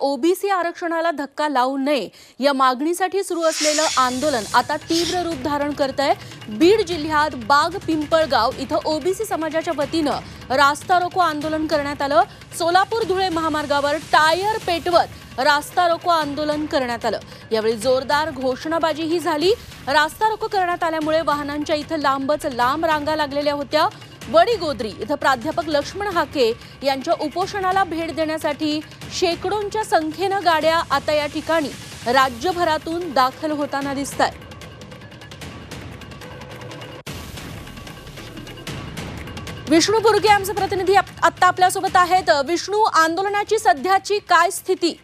OBC आरक्षणाला धक्का लावू नये या मागणीसाठी सुरू असलेलं आंदोलन आता तीव्र रूप धारण करत आहे बीड जिल्ह्यात बाग पिंपळगाव इथं ओबीसी समाजाच्या वतीनं रास्ता रोको आंदोलन करण्यात आलं. सोलापूर धुळे महामार्गावर टायर पेटवत रास्ता रोको आंदोलन करण्यात आलं. यावेळी जोरदार घोषणाबाजीही झाली. रास्ता रोको करण्यात आल्यामुळे वाहनांच्या इथं लांबच लांब रांगा लागलेल्या होत्या. वडीगोद्री इथं प्राध्यापक लक्ष्मण हाके यांच्या उपोषणाला भेट देण्यासाठी शेकडोंच्या संख्येनं गाड्या आता या ठिकाणी राज्यभरातून दाखल होताना दिसत आहेत विष्णू बुर्गे आमचे प्रतिनिधी आप- आत्ता आपल्यासोबत आहेत. विष्णू आंदोलनाची सध्याची काय स्थिती?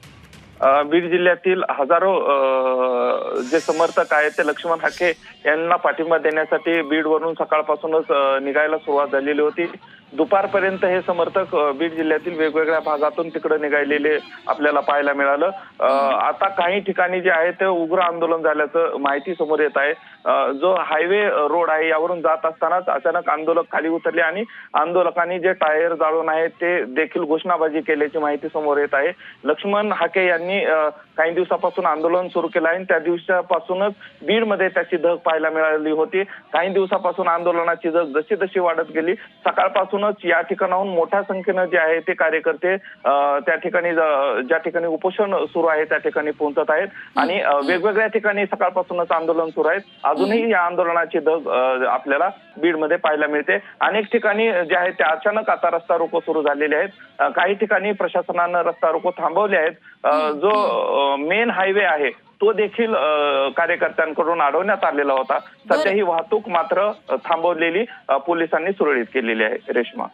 बीड जिल्ह्यातील हजारो जे समर्थक आहेत ते लक्ष्मण हाके यांना पाठिंबा देण्यासाठी बीडवरून सकाळपासूनच निघायला सुरुवात झालेली होती. दुपारपर्यंत हे समर्थक बीड जिल्ह्यातील वेगवेगळ्या भागातून तिकडे निघालेले आपल्याला पाहायला मिळालं. आता काही ठिकाणी जे आहे ते उग्र आंदोलन झाल्याचं माहिती समोर येत आहे. जो हायवे रोड आहे यावरून जात असतानाच अचानक आंदोलक खाली उतरले आणि आंदोलकांनी जे टायर जाळून आहे ते देखील घोषणाबाजी केल्याची माहिती समोर येत आहे. लक्ष्मण हाके यांनी काही दिवसापासून आंदोलन सुरू केलं आहे आणि त्या दिवसापासूनच बीडमध्ये त्याची धग पाहायला मिळाली होती. काही दिवसापासून आंदोलनाची धग जशी जशी वाढत गेली. सकाळपासून सकाळपासूनच या ठिकाणाहून मोठ्या संख्येनं जे आहे ते कार्यकर्ते त्या ठिकाणी ज्या ठिकाणी उपोषण सुरू आहे त्या ठिकाणी पोहोचत आहेत. आणि वेगवेगळ्या ठिकाणी सकाळपासूनच आंदोलन सुरू आहेत. अजूनही या आंदोलनाची धग आपल्याला बीडमध्ये पाहायला मिळते. अनेक ठिकाणी जे आहे ते अचानक आता रस्ता रोको सुरू झालेले आहेत. काही ठिकाणी प्रशासनानं रस्ता रोको थांबवले आहेत. जो मेन हायवे आहे तो देखील कार्यकर्त्यांकडून अडवण्यात आलेला होता. सध्या ही वाहतूक मात्र थांबवलेली पोलिसांनी सुरळीत केलेली आहे रेश्मा.